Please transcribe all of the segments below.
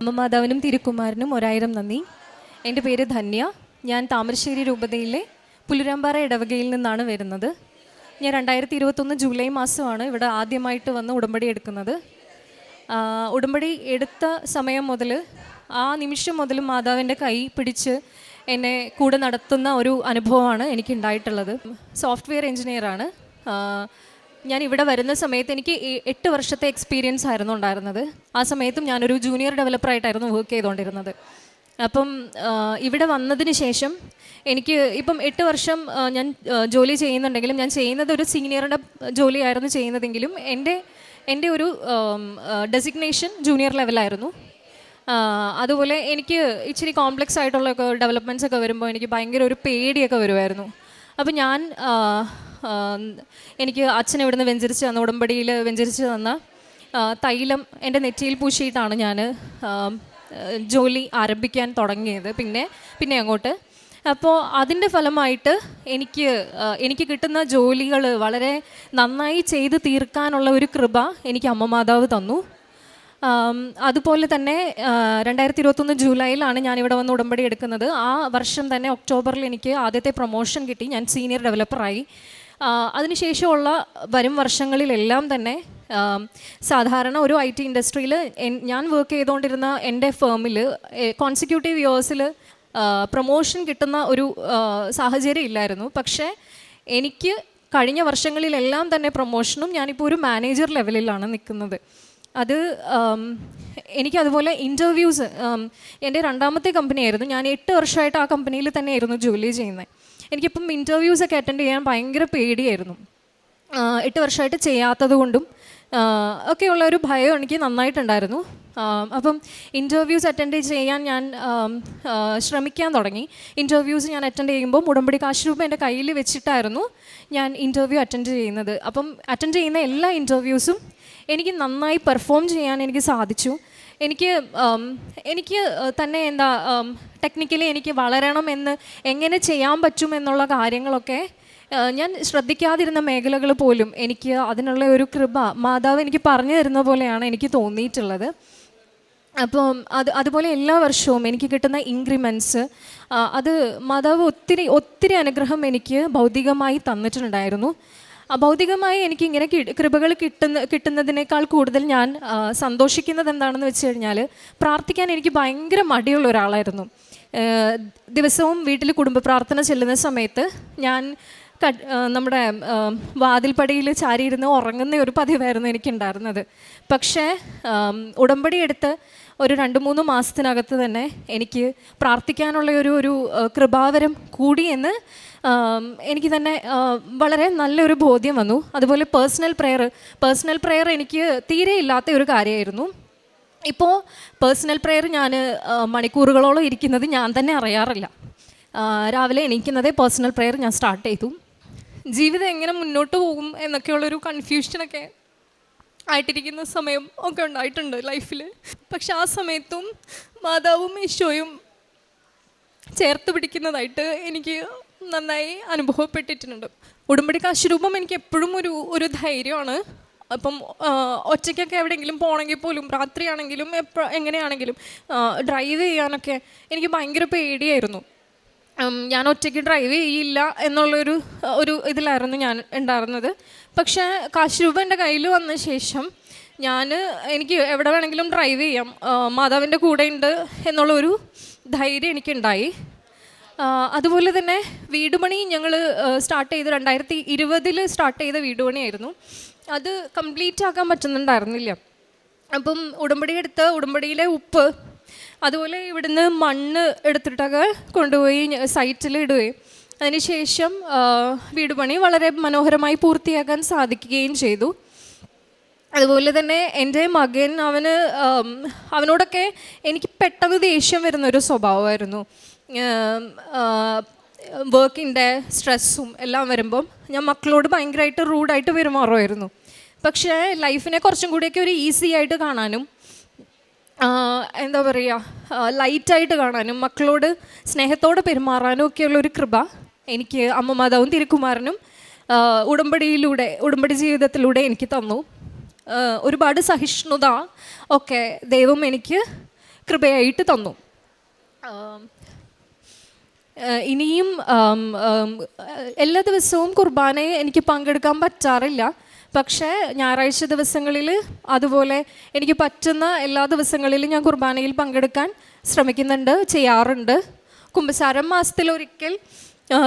അമ്മ മാതാവിനും തിരുക്കുമാരനും ഒരായിരം നന്ദി. എന്റെ പേര് ധന്യ. ഞാൻ താമരശ്ശേരി രൂപതയിലെ പുലുരാമ്പാറ ഇടവകയിൽ നിന്നാണ് വരുന്നത്. ഞാൻ രണ്ടായിരത്തി ഇരുപത്തൊന്ന് ജൂലൈ മാസമാണ് ഇവിടെ ആദ്യമായിട്ട് വന്ന് ഉടമ്പടി എടുക്കുന്നത്. ഉടമ്പടി എടുത്ത സമയം മുതൽ ആ നിമിഷം മുതൽ മാതാവിന്റെ കൈ പിടിച്ച് എന്നെ കൂടെ നടത്തുന്ന ഒരു അനുഭവമാണ് എനിക്കുണ്ടായിട്ടുള്ളത്. സോഫ്റ്റ്വെയർ എഞ്ചിനീയറാണ് ഞാൻ ഇവിടെ വരുന്ന സമയത്ത് എനിക്ക് എട്ട് വർഷത്തെ എക്സ്പീരിയൻസ് ആയിരുന്നു ഉണ്ടായിരുന്നത്. ആ സമയത്തും ഞാനൊരു ജൂനിയർ ഡെവലപ്പറായിട്ടായിരുന്നു വർക്ക് ചെയ്തുകൊണ്ടിരുന്നത് അപ്പം ഇവിടെ വന്നതിന് ശേഷം എനിക്ക് ഇപ്പം എട്ട് വർഷം ഞാൻ ജോലി ചെയ്യുന്നുണ്ടെങ്കിലും ഞാൻ ചെയ്യുന്നത് ഒരു സീനിയറുടെ ജോലിയായിരുന്നു ചെയ്യുന്നതെങ്കിലും എന്റെ എന്റെ ഒരു ഡെസിഗ്നേഷൻ ജൂനിയർ ലെവലായിരുന്നു അതുപോലെ എനിക്ക് ഇച്ചിരി കോംപ്ലക്സ് ആയിട്ടുള്ള ഡെവലപ്മെന്റ്സ് ഒക്കെ വരുമ്പോൾ എനിക്ക് ഭയങ്കര ഒരു പേടിയൊക്കെ വരുമായിരുന്നു അപ്പോൾ ഞാൻ എനിക്ക് അച്ഛൻ ഇവിടുന്ന് വെഞ്ചരിച്ച് തന്ന ഉടമ്പടിയിൽ വെഞ്ചരിച്ച് തന്ന തൈലം എന്റെ നെറ്റിയിൽ പൂശിയിട്ടാണ് ഞാൻ ജോലി ആരംഭിക്കാൻ തുടങ്ങിയത്. പിന്നെ പിന്നെ അങ്ങോട്ട്. അപ്പോൾ അതിന്റെ ഫലമായിട്ട് എനിക്ക് എനിക്ക് കിട്ടുന്ന ജോലികൾ വളരെ നന്നായി ചെയ്ത് തീർക്കാനുള്ള ഒരു കൃപ എനിക്ക് അമ്മ മാതാവ് തന്നു. അതുപോലെ തന്നെ രണ്ടായിരത്തി ഇരുപത്തൊന്ന് ജൂലൈയിലാണ് ഞാൻ ഇവിടെ വന്ന് ഉടമ്പടി എടുക്കുന്നത്. ആ വർഷം തന്നെ ഒക്ടോബറിൽ എനിക്ക് ആദ്യത്തെ പ്രൊമോഷൻ കിട്ടി. ഞാൻ സീനിയർ ഡെവലപ്പറായി. അതിനുശേഷമുള്ള വരും വർഷങ്ങളിലെല്ലാം തന്നെ സാധാരണ ഒരു ഐ ടി ഇൻഡസ്ട്രിയിൽ ഞാൻ വർക്ക് ചെയ്തുകൊണ്ടിരുന്ന എന്റെ ഫേമിൽ കോൺസിക്യൂട്ടീവ് ഇയേഴ്സിൽ പ്രൊമോഷൻ കിട്ടുന്ന ഒരു സാഹചര്യം ഇല്ലായിരുന്നു. പക്ഷേ എനിക്ക് കഴിഞ്ഞ വർഷങ്ങളിലെല്ലാം തന്നെ പ്രൊമോഷനും ഞാനിപ്പോൾ ഒരു മാനേജർ ലെവലിലാണ് നിൽക്കുന്നത്. അത് എനിക്കതുപോലെ ഇന്റർവ്യൂസ് എന്റെ രണ്ടാമത്തെ കമ്പനിയായിരുന്നു ഞാൻ എട്ട് വർഷമായിട്ട് ആ കമ്പനിയിൽ തന്നെയായിരുന്നു ജോലി ചെയ്യുന്നത്. എനിക്കിപ്പം ഇന്റർവ്യൂസ് ഒക്കെ അറ്റൻഡ് ചെയ്യാൻ ഭയങ്കര പേടിയായിരുന്നു. എട്ട് വർഷമായിട്ട് ചെയ്യാത്തത് കൊണ്ടും ഒക്കെയുള്ള ഒരു ഭയം എനിക്ക് നന്നായിട്ടുണ്ടായിരുന്നു. അപ്പം ഇന്റർവ്യൂസ് അറ്റൻഡ് ചെയ്യാൻ ഞാൻ ശ്രമിക്കാൻ തുടങ്ങി. ഇന്റർവ്യൂസ് ഞാൻ അറ്റൻഡ് ചെയ്യുമ്പോൾ ഉടമ്പടി കാശ് രൂപ എന്റെ കയ്യിൽ വെച്ചിട്ടായിരുന്നു ഞാൻ ഇന്റർവ്യൂ അറ്റൻഡ് ചെയ്യുന്നത്. അപ്പം അറ്റൻഡ് ചെയ്യുന്ന എല്ലാ ഇന്റർവ്യൂസും എനിക്ക് നന്നായി പെർഫോം ചെയ്യാൻ എനിക്ക് സാധിച്ചു. എനിക്ക് എനിക്ക് തന്നെ എന്താ ടെക്നിക്കലി എനിക്ക് വളരണം എന്ന് എങ്ങനെ ചെയ്യാൻ പറ്റും എന്നുള്ള കാര്യങ്ങളൊക്കെ ഞാൻ ശ്രദ്ധിക്കാതിരുന്ന മേഖലകൾ പോലും എനിക്ക് അതിനുള്ള ഒരു കൃപ മാതാവ് എനിക്ക് പറഞ്ഞു തരുന്ന പോലെയാണ് എനിക്ക് തോന്നിയിട്ടുള്ളത്. അപ്പം അത് അതുപോലെ എല്ലാ വർഷവും എനിക്ക് കിട്ടുന്ന ഇൻക്രിമെന്റ്സ് അത് മാതാവ് ഒത്തിരി ഒത്തിരി അനുഗ്രഹം എനിക്ക് ഭൗതികമായി തന്നിട്ടുണ്ടായിരുന്നു. ഭൗതികമായി എനിക്ക് ഇങ്ങനെ കൃപകൾ കിട്ടുന്ന കിട്ടുന്നതിനേക്കാൾ കൂടുതൽ ഞാൻ സന്തോഷിക്കുന്നത് എന്താണെന്ന് വെച്ച് കഴിഞ്ഞാൽ പ്രാർത്ഥിക്കാൻ എനിക്ക് ഭയങ്കര മടിയുള്ള ഒരാളായിരുന്നു. ദിവസവും വീട്ടിൽ കുടുംബ പ്രാർത്ഥന ചെല്ലുന്ന സമയത്ത് ഞാൻ കട്- നമ്മുടെ വാതിൽപ്പടിയിൽ ചാരിയിരുന്ന് ഉറങ്ങുന്ന ഒരു പതിവായിരുന്നു എനിക്കുണ്ടായിരുന്നത്. പക്ഷേ ഉടമ്പടി എടുത്ത് ഒരു രണ്ട് മൂന്ന് മാസത്തിനകത്ത് തന്നെ എനിക്ക് പ്രാർത്ഥിക്കാനുള്ള ഒരു ഒരു കൃപാവരം ആം, എനിക്ക് തന്നെ വളരെ നല്ലൊരു ബോധ്യം വന്നു. അതുപോലെ പേഴ്സണൽ പ്രെയർ പേഴ്സണൽ പ്രെയർ എനിക്ക് തീരെ ഇല്ലാത്ത ഒരു കാര്യമായിരുന്നു. ഇപ്പോൾ പേഴ്സണൽ പ്രെയർ ഞാൻ മണിക്കൂറുകളോളം ഇരിക്കുന്നത് ഞാൻ തന്നെ അറിയാറില്ല. രാവിലെ എണീക്കുന്നതേ പേഴ്സണൽ പ്രെയർ ഞാൻ സ്റ്റാർട്ട് ചെയ്തു. ജീവിതം എങ്ങനെ മുന്നോട്ട് പോകും എന്നൊക്കെയുള്ളൊരു കൺഫ്യൂഷനൊക്കെ ആയിട്ടിരിക്കുന്ന സമയം ഒക്കെ ഉണ്ടായിട്ടുണ്ട് ലൈഫിൽ പക്ഷെ ആ സമയത്തും മാതാവും ഈശോയും ചേർത്ത് പിടിക്കുന്നതായിട്ട് എനിക്ക് നന്നായി അനുഭവപ്പെട്ടിട്ടുണ്ട്. ഉടമ്പടി കാശുരൂപം എനിക്ക് എപ്പോഴും ഒരു ഒരു ധൈര്യമാണ്. അപ്പം ഒറ്റയ്ക്കൊക്കെ എവിടെയെങ്കിലും പോകണമെങ്കിൽ പോലും രാത്രിയാണെങ്കിലും എപ്പോൾ എങ്ങനെയാണെങ്കിലും ഡ്രൈവ് ചെയ്യാനൊക്കെ എനിക്ക് ഭയങ്കര പേടിയായിരുന്നു. ഞാൻ ഒറ്റയ്ക്ക് ഡ്രൈവ് ചെയ്യില്ല എന്നുള്ളൊരു ഒരു ഇതിലായിരുന്നു ഞാൻ ഉണ്ടായിരുന്നത്. പക്ഷേ കാശ് രൂപ എന്റെ കയ്യിൽ വന്ന ശേഷം ഞാൻ എനിക്ക് എവിടെ വേണമെങ്കിലും ഡ്രൈവ് ചെയ്യാം. മാതാവിന്റെ കൂടെ ഉണ്ട് എന്നുള്ളൊരു ധൈര്യം എനിക്കുണ്ടായി. അതുപോലെ തന്നെ വീടുപണി ഞങ്ങൾ സ്റ്റാർട്ട് ചെയ്ത് രണ്ടായിരത്തി ഇരുപതിൽ സ്റ്റാർട്ട് ചെയ്ത വീടുപണിയായിരുന്നു. അത് കംപ്ലീറ്റ് ആക്കാൻ പറ്റുന്നുണ്ടായിരുന്നില്ല. അപ്പം ഉടമ്പടി എടുത്ത് ഉടമ്പടിയിലെ ഉപ്പ് അതുപോലെ ഇവിടുന്ന് മണ്ണ് എടുത്തിട്ടൊക്കെ കൊണ്ടുപോയി സൈറ്റിൽ ഇടുകയും അതിനുശേഷം വീടുപണി വീട് പണി വളരെ മനോഹരമായി പൂർത്തിയാക്കാൻ സാധിക്കുകയും ചെയ്തു. അതുപോലെ തന്നെ എന്റെ മകൻ അവന് അവനോടൊക്കെ എനിക്ക് പെട്ടെന്ന് ദേഷ്യം വരുന്നൊരു സ്വഭാവമായിരുന്നു. വർക്കിന്റെ സ്ട്രെസ്സും എല്ലാം വരുമ്പം ഞാൻ മക്കളോട് ഭയങ്കരമായിട്ട് റൂഡായിട്ട് പെരുമാറുമായിരുന്നു. പക്ഷേ ലൈഫിനെ കുറച്ചും കൂടിയൊക്കെ ഒരു ഈസി ആയിട്ട് കാണാനും എന്താ പറയുക ലൈറ്റായിട്ട് കാണാനും മക്കളോട് സ്നേഹത്തോടെ പെരുമാറാനും ഒക്കെയുള്ള ഒരു കൃപ എനിക്ക് അമ്മ മാതാവും തിരുക്കുമാരനും ഉടമ്പടിയിലൂടെ ഉടമ്പടി ജീവിതത്തിലൂടെ എനിക്ക് തന്നു. ഒരുപാട് സഹിഷ്ണുത ഒക്കെ ദൈവം എനിക്ക് കൃപയായിട്ട് തന്നു. ഇനിയും എല്ലാ ദിവസവും കുർബാനയെ എനിക്ക് പങ്കെടുക്കാൻ പറ്റാറില്ല. പക്ഷേ ഞായറാഴ്ച ദിവസങ്ങളിൽ അതുപോലെ എനിക്ക് പറ്റുന്ന എല്ലാ ദിവസങ്ങളിലും ഞാൻ കുർബാനയിൽ പങ്കെടുക്കാൻ ശ്രമിക്കുന്നുണ്ട് ചെയ്യാറുണ്ട്. കുമ്പസാരം മാസത്തിലൊരിക്കൽ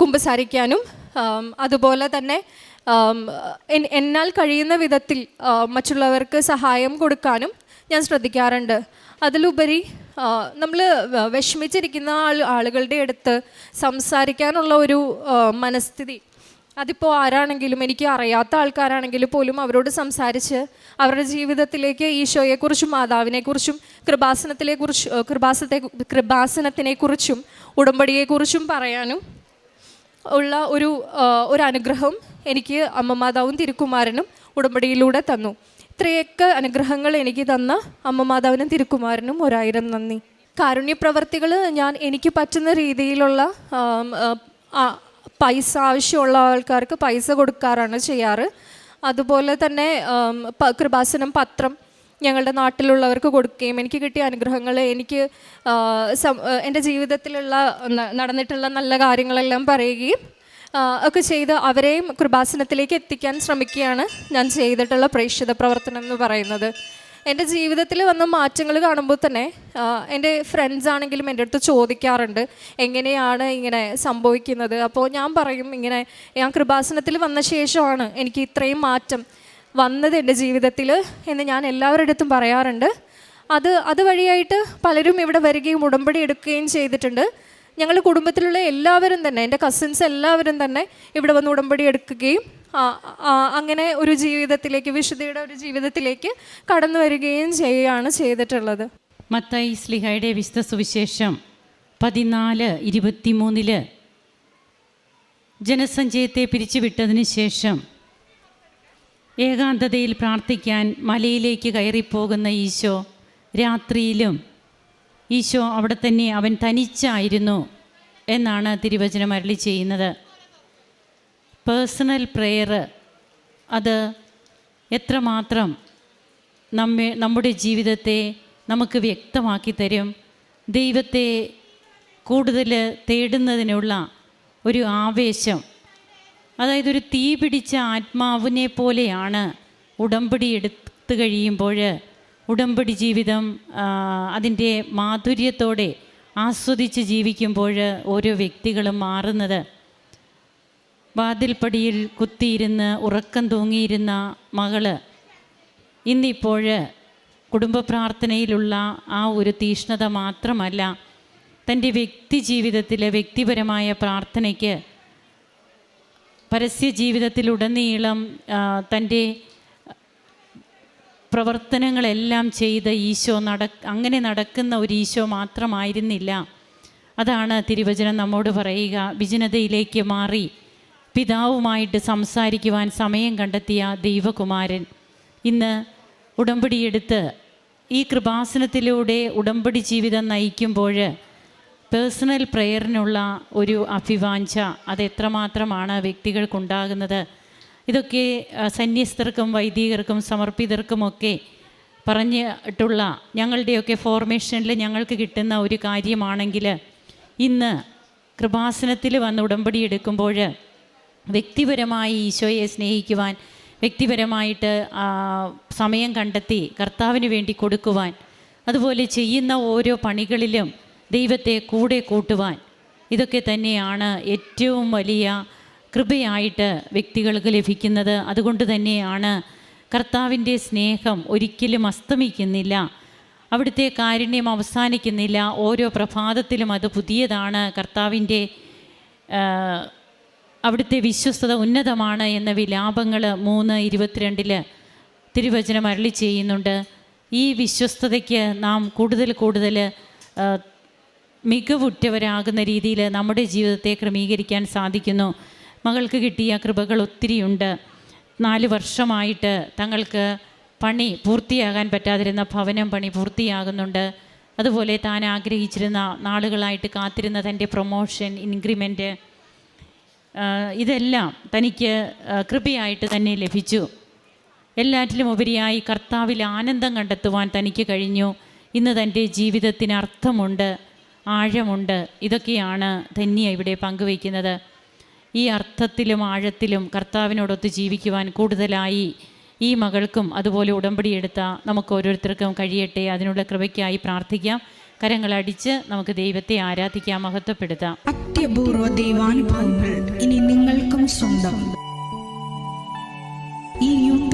കുംഭസാരിക്കാനും അതുപോലെ തന്നെ എന്നാൽ കഴിയുന്ന വിധത്തിൽ മറ്റുള്ളവർക്ക് സഹായം കൊടുക്കാനും ഞാൻ ശ്രദ്ധിക്കാറുണ്ട്. അതിലുപരി നമ്മൾ വിഷമിച്ചിരിക്കുന്ന ആൾ ആളുകളുടെ അടുത്ത് സംസാരിക്കാനുള്ള ഒരു മനസ്ഥിതി. അതിപ്പോൾ ആരാണെങ്കിലും എനിക്ക് അറിയാത്ത ആൾക്കാരാണെങ്കിൽ പോലും അവരോട് സംസാരിച്ച് അവരുടെ ജീവിതത്തിലേക്ക് ഈശോയെക്കുറിച്ചും മാതാവിനെക്കുറിച്ചും കൃപാസനത്തിലെക്കുറിച്ച് കൃപാസത്തെ കൃപാസനത്തിനെക്കുറിച്ചും ഉടമ്പടിയെക്കുറിച്ചും പറയാനും ഉള്ള ഒരു ഒരു അനുഗ്രഹം എനിക്ക് അമ്മമാതാവും തിരുക്കുമാരനും ഉടമ്പടിയിലൂടെ തന്നു. ഇത്രയൊക്കെ അനുഗ്രഹങ്ങൾ എനിക്ക് തന്ന അമ്മ മാതാവിനും തിരുക്കുമാരനും ഒരായിരം നന്ദി. കാരുണ്യ പ്രവർത്തികൾ ഞാൻ എനിക്ക് പറ്റുന്ന രീതിയിലുള്ള പൈസ ആവശ്യമുള്ള ആൾക്കാർക്ക് പൈസ കൊടുക്കാറാണ് ചെയ്യാറ്. അതുപോലെ തന്നെ കൃപാസനം പത്രം ഞങ്ങളുടെ നാട്ടിലുള്ളവർക്ക് കൊടുക്കുകയും എനിക്ക് കിട്ടിയ അനുഗ്രഹങ്ങൾ എനിക്ക് എന്റെ ജീവിതത്തിലുള്ള നടന്നിട്ടുള്ള നല്ല കാര്യങ്ങളെല്ലാം പറയുകയും ഒക്കെ ചെയ്ത് അവരെയും കൃപാസനത്തിലേക്ക് എത്തിക്കാൻ ശ്രമിക്കുകയാണ് ഞാൻ ചെയ്തിട്ടുള്ള പ്രേക്ഷിത പ്രവർത്തനം എന്ന് പറയുന്നത്. എന്റെ ജീവിതത്തിൽ വന്ന മാറ്റങ്ങൾ കാണുമ്പോൾ തന്നെ എന്റെ ഫ്രണ്ട്സ് ആണെങ്കിലും എന്റെ അടുത്ത് ചോദിക്കാറുണ്ട് എങ്ങനെയാണ് ഇങ്ങനെ സംഭവിക്കുന്നത്? അപ്പോൾ ഞാൻ പറയും ഇങ്ങനെ ഞാൻ കൃപാസനത്തിൽ വന്ന ശേഷമാണ് എനിക്ക് ഇത്രയും മാറ്റം വന്നത് എന്റെ ജീവിതത്തിൽ എന്ന് ഞാൻ എല്ലാവരുടെ അടുത്തും പറയാറുണ്ട്. അത് അതുവഴിയായിട്ട് പലരും ഇവിടെ വരികയും ഉടമ്പടി എടുക്കുകയും ചെയ്തിട്ടുണ്ട്. ഞങ്ങളുടെ കുടുംബത്തിലുള്ള എല്ലാവരും തന്നെ എന്റെ കസിൻസ് എല്ലാവരും തന്നെ ഇവിടെ വന്ന് ഉടമ്പടി എടുക്കുകയും അങ്ങനെ ഒരു ജീവിതത്തിലേക്ക് വിശുദ്ധിയുടെ ഒരു ജീവിതത്തിലേക്ക് കടന്നു വരികയും ചെയ്യുകയാണ് ചെയ്തിട്ടുള്ളത്. മത്തായി സ്ലിഹയുടെ വിശുദ്ധ സുവിശേഷം പതിനാല് ഇരുപത്തിമൂന്നിൽ. ജനസഞ്ചയത്തെ പിരിച്ചുവിട്ടതിന് ശേഷം ഏകാന്തതയിൽ പ്രാർത്ഥിക്കാൻ മലയിലേക്ക് കയറിപ്പോകുന്ന ഈശോ രാത്രിയിലും ഈശോ അവിടെ തന്നെ അവൻ തനിച്ചായിരുന്നു എന്നാണ് തിരുവചനം അരളി ചെയ്യുന്നത്. പേഴ്സണൽ പ്രെയർ അത് എത്രമാത്രം നമ്മെ നമ്മുടെ ജീവിതത്തെ നമുക്ക് വ്യക്തമാക്കി തരും. ദൈവത്തെ കൂടുതൽ തേടുന്നതിനുള്ള ഒരു ആവേശം. അതായത് ഒരു തീ പിടിച്ച ആത്മാവിനെ പോലെയാണ് ഉടമ്പടി എടുത്തു കഴിയുമ്പോൾ ഉടമ്പടി ജീവിതം അതിന്റെ മാധുര്യത്തോടെ ആസ്വദിച്ച് ജീവിക്കുമ്പോൾ ഓരോ വ്യക്തികളും മാറുന്നത്. വാതിൽപ്പടിയിൽ കുത്തിയിരുന്ന് ഉറക്കം തൂങ്ങിയിരുന്ന മകൾ ഇന്നിപ്പോൾ കുടുംബ പ്രാർത്ഥനയിലുള്ള ആ ഒരു തീഷ്ണത മാത്രമല്ല തന്റെ വ്യക്തി ജീവിതത്തിലെ വ്യക്തിപരമായ പ്രാർത്ഥനയ്ക്ക് പരസ്യ ജീവിതത്തിലുടനീളം തന്റെ പ്രവർത്തനങ്ങളെല്ലാം ചെയ്ത ഈശോ നട അങ്ങനെ നടക്കുന്ന ഒരു ഈശോ മാത്രമായിരുന്നില്ല. അതാണ് തിരുവചനം നമ്മോട് പറയുക വിജനതയിലേക്ക് മാറി പിതാവുമായിട്ട് സംസാരിക്കുവാൻ സമയം കണ്ടെത്തിയ ദൈവകുമാരൻ. ഇന്ന് ഉടമ്പടിയെടുത്ത് ഈ കൃപാസനത്തിലൂടെ ഉടമ്പടി ജീവിതം നയിക്കുമ്പോൾ പേഴ്സണൽ പ്രെയറിനുള്ള ഒരു അഭിവാഞ്ച അത് എത്രമാത്രമാണ് വ്യക്തികൾക്കുണ്ടാകുന്നത്. ഇതൊക്കെ സന്യസ്തർക്കും വൈദികർക്കും സമർപ്പിതർക്കുമൊക്കെ പറഞ്ഞിട്ടുള്ള ഞങ്ങളുടെയൊക്കെ ഫോർമേഷനിൽ ഞങ്ങൾക്ക് കിട്ടുന്ന ഒരു കാര്യമാണെങ്കിൽ ഇന്ന് കൃപാസനത്തിൽ വന്ന് ഉടമ്പടി എടുക്കുമ്പോൾ വ്യക്തിപരമായി ഈശോയെ സ്നേഹിക്കുവാൻ വ്യക്തിപരമായിട്ട് സമയം കണ്ടെത്തി കർത്താവിന് വേണ്ടി കൊടുക്കുവാൻ അതുപോലെ ചെയ്യുന്ന ഓരോ പണികളിലും ദൈവത്തെ കൂടെ കൂട്ടുവാൻ ഇതൊക്കെ തന്നെയാണ് ഏറ്റവും വലിയ കൃപയായിട്ട് വ്യക്തികൾക്ക് ലഭിക്കുന്നത് അതുകൊണ്ട് തന്നെയാണ് കർത്താവിന്റെ സ്നേഹം ഒരിക്കലും അസ്തമിക്കുന്നില്ല. അവിടുത്തെ കാരുണ്യം അവസാനിക്കുന്നില്ല. ഓരോ പ്രഭാതത്തിലും അത് പുതിയതാണ്. കർത്താവിന്റെ അവിടുത്തെ വിശ്വസ്തത ഉന്നതമാണ് എന്ന വിലാപങ്ങൾ മൂന്ന് ഇരുപത്തിരണ്ടിൽ തിരുവചനം അരളി ചെയ്യുന്നുണ്ട്. ഈ വിശ്വസ്തതയ്ക്ക് നാം കൂടുതൽ കൂടുതൽ മികവുറ്റവരാകുന്ന രീതിയിൽ നമ്മുടെ ജീവിതത്തെ ക്രമീകരിക്കാൻ സാധിക്കുന്നു. മകൾക്ക് കിട്ടിയ കൃപകൾ ഒത്തിരിയുണ്ട്. നാല് വർഷമായിട്ട് തങ്ങൾക്ക് പണി പൂർത്തിയാകാൻ പറ്റാതിരുന്ന ഭവനം പണി പൂർത്തിയാകുന്നുണ്ട്. അതുപോലെ താൻ ആഗ്രഹിച്ചിരുന്ന നാളുകളായിട്ട് കാത്തിരുന്ന തന്റെ പ്രൊമോഷൻ ഇൻക്രിമെന്റ് ഇതെല്ലാം തനിക്ക് കൃപയായിട്ട് തന്നെ ലഭിച്ചു. എല്ലാറ്റിലും ഉപരിയായി കർത്താവിൽ ആനന്ദം കണ്ടെത്തുവാൻ തനിക്ക് കഴിഞ്ഞു. ഇന്ന് തന്റെ ജീവിതത്തിന് അർത്ഥമുണ്ട് ആഴമുണ്ട്. ഇതൊക്കെയാണ് ധന്യ ഇവിടെ പങ്കുവയ്ക്കുന്നത്. ഈ അർത്ഥത്തിലും ആഴത്തിലും കർത്താവിനോടൊത്ത് ജീവിക്കുവാൻ കൂടുതലായി ഈ മകൾക്കും അതുപോലെ ഉടമ്പടി എടുത്ത നമുക്ക് ഓരോരുത്തർക്കും കഴിയട്ടെ. അതിനുള്ള കൃപയ്ക്കായി പ്രാർത്ഥിക്കാം. കരങ്ങളടിച്ച് നമുക്ക് ദൈവത്തെ ആരാധിക്കാം മഹത്വപ്പെടുത്താം. അത്യപൂർവ ദൈവാനുഭവങ്ങൾ ഇനി നിങ്ങൾക്കും സ്വന്തം. ഈ യൂട്യൂബ്